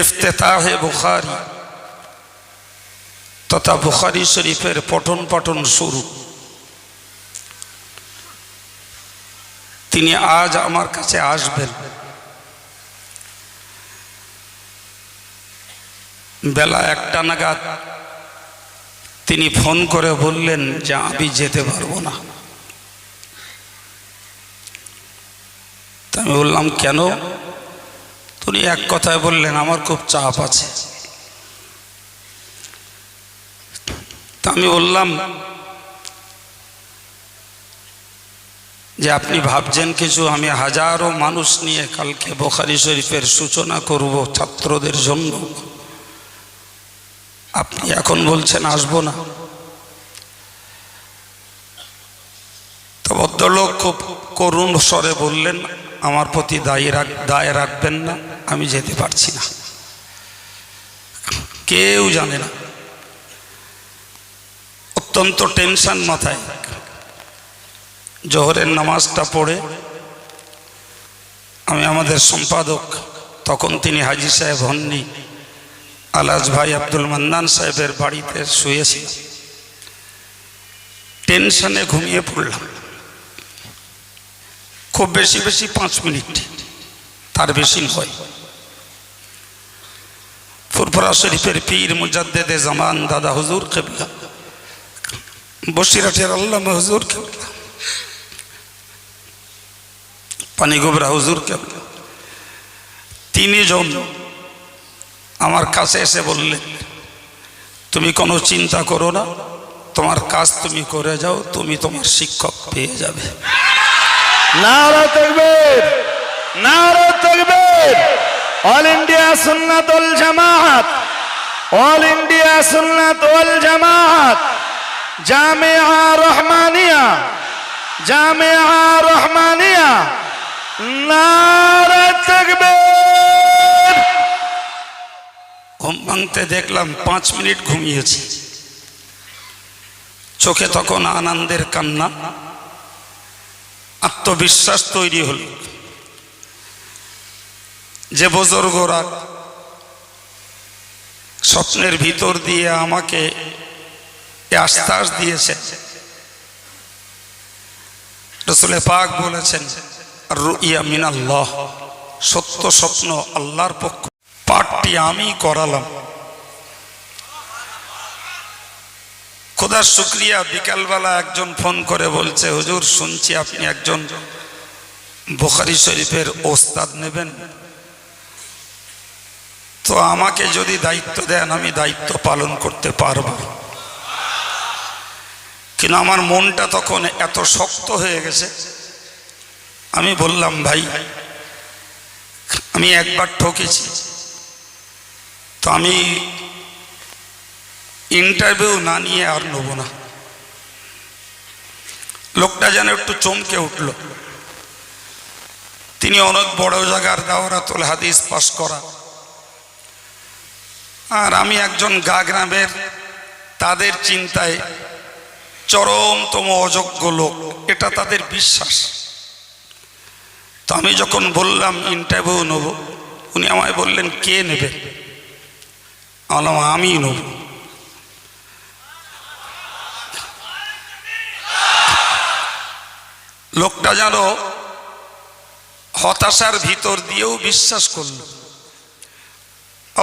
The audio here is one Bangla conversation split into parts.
ইফতেতাহে বুখারি তথা বুখারি শরীফের পঠন পাঠন শুরু। তিনি আজ আমার কাছে আসবেন। বেলা একটা নাগাদ তিনি ফোন করে বললেন যে আমি যেতে পারব না। আমি বললাম, কেন? তিনি এক কথায় বললেন, আমার খুব চাপ আছে। তা আমি বললাম যে, আপনি ভাবছেন কিছু? আমি হাজারো মানুষ নিয়ে কালকে বোখারি শরীফের সূচনা করব ছাত্রদের জন্য। আপনি এখন বলছেন, আসব না। তো ভদ্রলোক খুব করুণ স্বরে বললেন, আমার প্রতি দায়ী রাখ, দায় রাখবেন না। আমি যেতে পারছি না। কেউ জানে না। অত্যন্ত টেনশন মাথায়। জোহরের নামাজটা পড়ে আমি আমাদের সম্পাদক, তখন তিনি হাজি সাহেব হননি। আলাজ ভাই আব্দুল মান্নান সাহেবের বাড়িতে শুয়েছি টেনশনে ঘুমিয়ে পড়লাম। খুব বেশি বেশি পাঁচ মিনিট। তার বেশি নয় ফুরফুরা শরীফের পীর মুজাদ্দেদে জামান দাদা হুজুর কেবলা বসিরাটের আল্লাহ হুজুর কেবলা পানিগোবরা হুজুর কেবলা। তিনজন আমার কাছে এসে বললেন, তুমি কোনো চিন্তা করো না, তোমার কাজ তুমি করে যাও, তুমি তোমার শিক্ষক পেয়ে যাবে। তকবীর। নারা all India all India Rahmania Rahmania ঘুম দেখলাম পাঁচ মিনিট ঘুমিয়েছি। চোখে তখন আনন্দের কান্না। আত্মবিশ্বাস তৈরি হল। যে বুজুর্গরা স্বপ্নের ভিতর দিয়ে আমাকে আশ্বাস দিয়েছে। রসুলে পাক বলেছেন রুইয়া মিনাল্লাহ সত্য স্বপ্ন আল্লাহর পক্ষ। পাঠটি আমি করালাম। খোদার শুক্রিয়া, বিকালবেলা একজন ফোন করে বলছে, হুজুর, শুনছি আপনি একজন বোখারি শরীফের ওস্তাদ নেবেন। তো আমাকে যদি দায়িত্ব দেন, আমি দায়িত্ব পালন করতে পারব। কিন্তু আমার মনটা তখন এত শক্ত হয়ে গেছে। আমি বললাম, ভাই, আমি একবার ঠকেছি। তো আমি ইন্টারভিউ না নিয়ে আর নেব না। লোকটা যেন একটু চমকে উঠল। তিনি অনেক বড় জায়গার দাওরাতুল হাদিস পাশ করা। আর আমি একজন গা গ্রামের তাদের চিন্তায় চরমতম অযোগ্য লোক। এটা তাদের বিশ্বাস। তো আমি যখন বললাম, ইন্টারভিউ নেব, উনি আমায় বললেন, কে নেবে? বললাম আমি নেব। লোকটা যেন হতাশার ভিতর দিয়েও বিশ্বাস করল।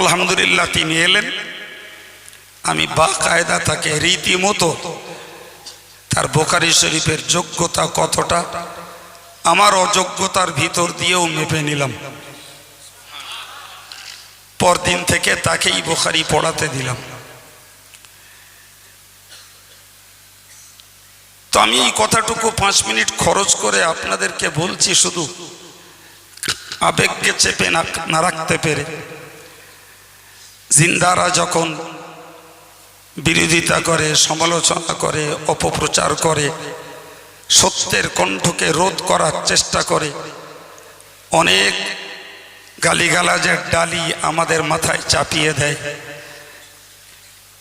আলহামদুলিল্লাহ, তিনি এলেন। আমি বা কায়দা তাকে রীতিমতো তার বোকারি শরীফের যোগ্যতা কতটা, আমার অযোগ্যতার ভিতর দিয়েও মেপে নিলাম। পরদিন থেকে তাকেই বোখারি পড়াতে দিলাম। তো আমি এই কথাটুকু পাঁচ মিনিট খরচ করে আপনাদেরকে বলছি শুধু, আবেগকে চেপে না রাখতে পেরে। জিন্দারা যখন বিরোধিতা করে, সমালোচনা করে, অপপ্রচার করে, সত্যের কণ্ঠকে রোধ করার চেষ্টা করে, অনেক গালিগালাজের ডালি আমাদের মাথায় চাপিয়ে দেয়।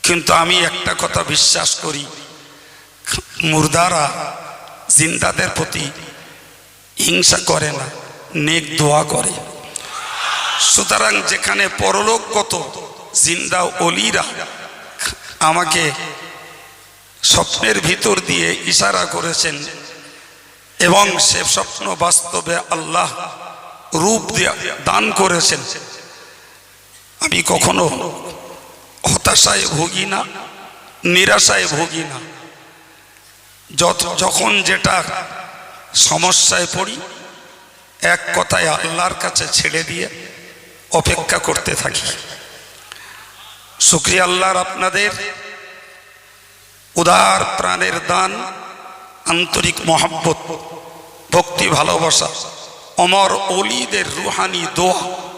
কিন্তু আমি একটা কথা বিশ্বাস করি, মুর্দারা জিন্দাদের প্রতি হিংসা করে না, নেক দোয়া করে। সুতরাং যেখানে পরলোকগত জিন্দা অলিরা আমাকে স্বপ্নের ভিতর দিয়ে ইশারা করেছেন এবং সে স্বপ্ন বাস্তবে আল্লাহ রূপ দান করেছেন। আমি কখনো হতাশায় ভুগি না, নিরাশায় ভুগি না। যত যখন যেটা সমস্যায় পড়ি, এক কথায় আল্লাহর কাছে ছেড়ে দিয়ে অপেক্ষা করতে থাকি। শুক্রিয়া আল্লাহর আপনাদের উদার প্রাণের দান আন্তরিক মহাব্বত ভক্তি ভালোবাসা অমর অলিদের রুহানি দোয়া।